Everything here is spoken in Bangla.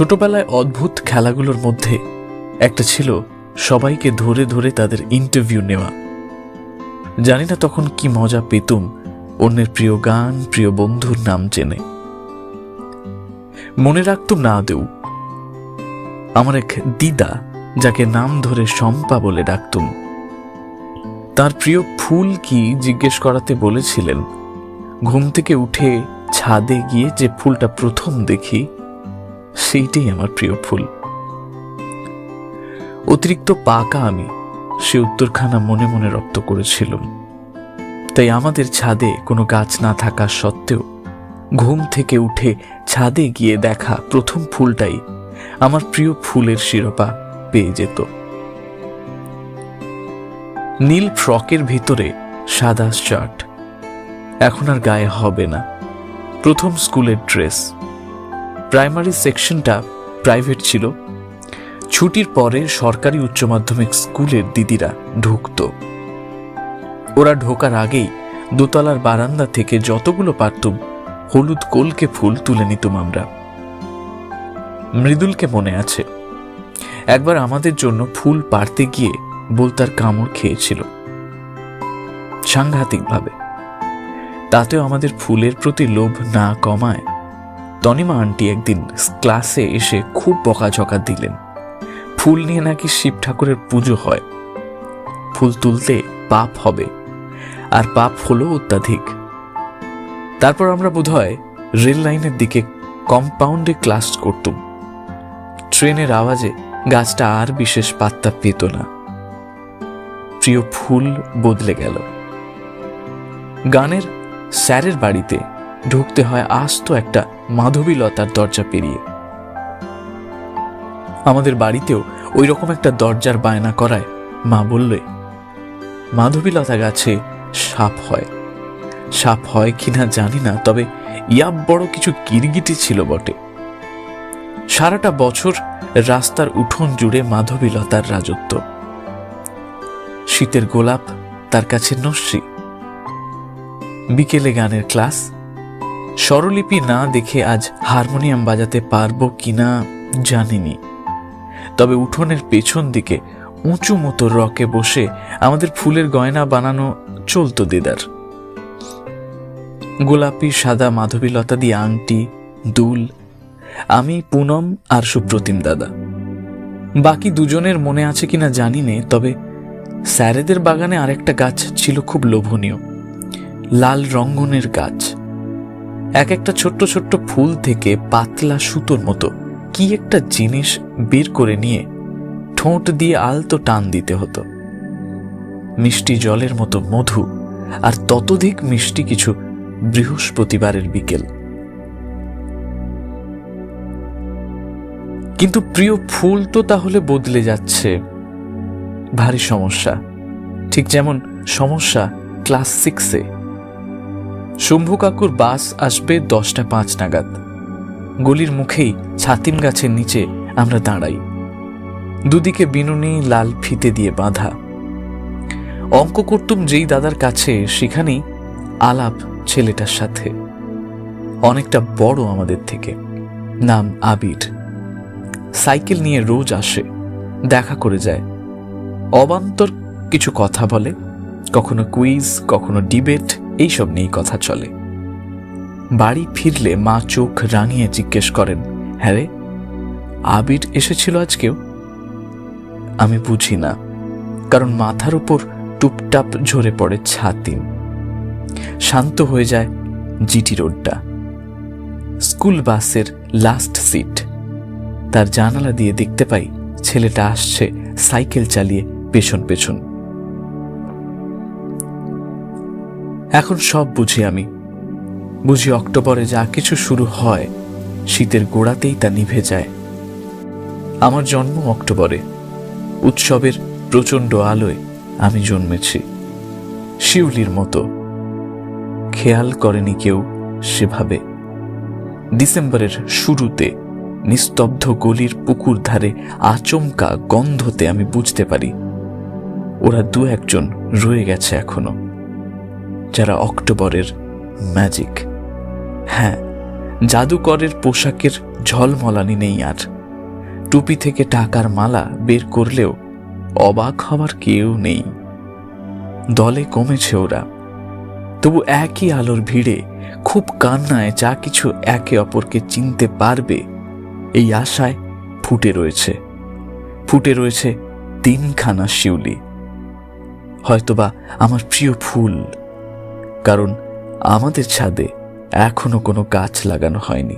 ছোটবেলায় অদ্ভুত খেলাগুলোর মধ্যে একটা ছিল সবাইকে ধরে ধরে তাদের ইন্টারভিউ নেওয়া। জানি না তখন কি মজা পেতুম অন্যের প্রিয় গান, প্রিয় বন্ধুর নাম জেনে। মনে রাখতুম না আদেও আমার এক দিদা, যাকে নাম ধরে শম্পা বলে ডাকতুম, তার প্রিয় ফুল কি জিজ্ঞেস করাতে বলেছিলেন, ঘুম থেকে উঠে ছাদে গিয়ে যে ফুলটা প্রথম দেখি সেইটাই আমার প্রিয় ফুল। অতিরিক্ত পাকা আমি সে উত্তরখানা মনে মনে রপ্ত করেছিলাম। তাই আমাদের ছাদে কোনো গাছ না থাকা সত্ত্বেও ঘুম থেকে উঠে ছাদে গিয়ে দেখা প্রথম ফুলটাই আমার প্রিয় ফুলের শিরোপা পেয়ে যেত। নীল ফ্রকের ভিতরে সাদা শার্ট। এখন আর গায়ে হবে না। প্রথম স্কুলের ড্রেস। প্রাইমারি সেকশনটা প্রাইভেট ছিল। ছুটির পরে সরকারি উচ্চ মাধ্যমিক স্কুলের দিদিরা ঢুকতো। ওরা ঢোকার আগেই দোতলার বারান্দা থেকে যতগুলো পারতুম হলুদ কোলকে ফুল তুলে নিতুম আমরা। মৃদুলকে মনে আছে, একবার আমাদের জন্য ফুল পারতে গিয়ে বলতার কামড় খেয়েছিল। সাংঘাতিকভাবে। তাতেও আমাদের ফুলের প্রতি লোভ না কমায় তনিমা আন্টি একদিন ক্লাসে এসে খুব বকাঝকা দিলেন। ফুল নিয়ে নাকি শিব ঠাকুরের পুজো হয়। ফুল তুলতে পাপ হবে, আর পাপ হলো অত্যাধিক। তারপর আমরা বোধহয় রেল লাইনের দিকে কম্পাউন্ডে ক্লাস করতুম। ট্রেনের আওয়াজে গাছটা আর বিশেষ পাত্তা পেত না। প্রিয় ফুল বদলে গেল। গানের স্যারের বাড়িতে ঢুকতে হয় আস্ত একটা মাধবীলতার দরজা পেরিয়ে। আমাদের বাড়িতেও ওই রকম একটা দরজার বায়না করায় মা বললে, মাধবীলতা গাছে সাপ হয়। সাপ হয় কিনা জানি না, তবে ইয়াব বড় কিছু কিরগিটি ছিল বটে। সারাটা বছর রাস্তার উঠোন জুড়ে মাধবীলতার রাজত্ব। শীতের গোলাপ তার কাছে নস্যি। বিকেলে গানের ক্লাস স্বরলিপি না দেখে আজ হারমোনিয়াম বাজাতে পারব কিনা জানিনি। তবে উঠোনের পেছন দিকে উঁচু মতো রকে বসে আমাদের ফুলের গয়না বানানো চলতো দিদার। গোলাপি, সাদা, মাধবীলতা দিয়ে আংটি, দুল, আমি, পুনম আর সুপ্রতিম দাদা। বাকি দুজনের মনে আছে কিনা জানি নে তবে স্যারেদের বাগানে আরেকটা গাছ ছিল খুব লোভনীয়, লাল রঙ্গনের গাছ। এক একটা ছোট্ট ছোট্ট ফুল থেকে পাতলা সুতোর মতো কি একটা জিনিস বের করে নিয়ে ঠোঁট দিয়ে আলতো টান দিতে হতো। মিষ্টি জলের মতো মধু আর ততোধিক মিষ্টি কিছু বৃহস্পতিবারের বিকেল। কিন্তু প্রিয় ফুল তো তাহলে বদলে যাচ্ছে। ভারী সমস্যা, ঠিক যেমন সমস্যা ক্লাস সিক্সে। শম্ভু কাকুর বাস আসবে দশটা পাঁচ নাগাদ। গলির মুখেই ছাতিম গাছের নিচে আমরা দাঁড়াই। দুদিকে বিনুনি লাল ফিতে দিয়ে বাঁধা। অঙ্ক করতুম যেই দাদার কাছে, সেখানেই আলাপ ছেলেটার সাথে। অনেকটা বড় আমাদের থেকে। নাম আবির। সাইকেল নিয়ে রোজ আসে, দেখা করে যায়। অবান্তর কিছু কথা বলে, কখনো কুইজ, কখনো ডিবেট এইসব নিয়েই কথা চলে। বাড়ি ফিরলে মা চোখ রাঙিয়ে জিজ্ঞেস করেন হ্যাঁ রে, আবির এসেছিল আজকেও? আমি বুঝি না, কারণ মাথার উপর টুপটাপ ঝরে পড়ে ছাতিম। শান্ত হয়ে যায় জিটি রোডটা। স্কুল বাসের লাস্ট সিট। তার জানালা দিয়ে দেখতে পাই ছেলেটা আসছে সাইকেল চালিয়ে পেছন পেছন। এখন সব বুঝি আমি। বুঝি অক্টোবরে যা কিছু শুরু হয়, শীতের গোড়াতেই তা নিভে যায়। আমার জন্ম অক্টোবরে। উৎসবের প্রচণ্ড আলোয় আমি জন্মেছি। শিউলির মতো। খেয়াল করেনি কেউ সেভাবে। ডিসেম্বরের শুরুতে নিস্তব্ধ গলির পুকুর ধারে আচমকা গন্ধতে আমি বুঝতে পারি। ওরা দু একজন রয়ে গেছে এখনও। যারা অক্টোবরের ম্যাজিক হ্যাঁ জাদুকরের পোশাকের ঝলমলানি নেই আর। টুপি থেকে টাকার মালা বের করলেও অবাক হওয়ার কেউ নেই। দলে কমেছে ওরা। তবু একই আলোর ভিড়ে, খুব কান্নায় যা কিছু একে অপরকে চিনতে পারবে, এই আশায় ফুটে রয়েছে। ফুটে রয়েছে তিনখানা শিউলি। হয়তোবা আমার প্রিয় ফুল কারণ আমাদের ছাদে এখনও কোনো গাছ লাগানো হয়নি।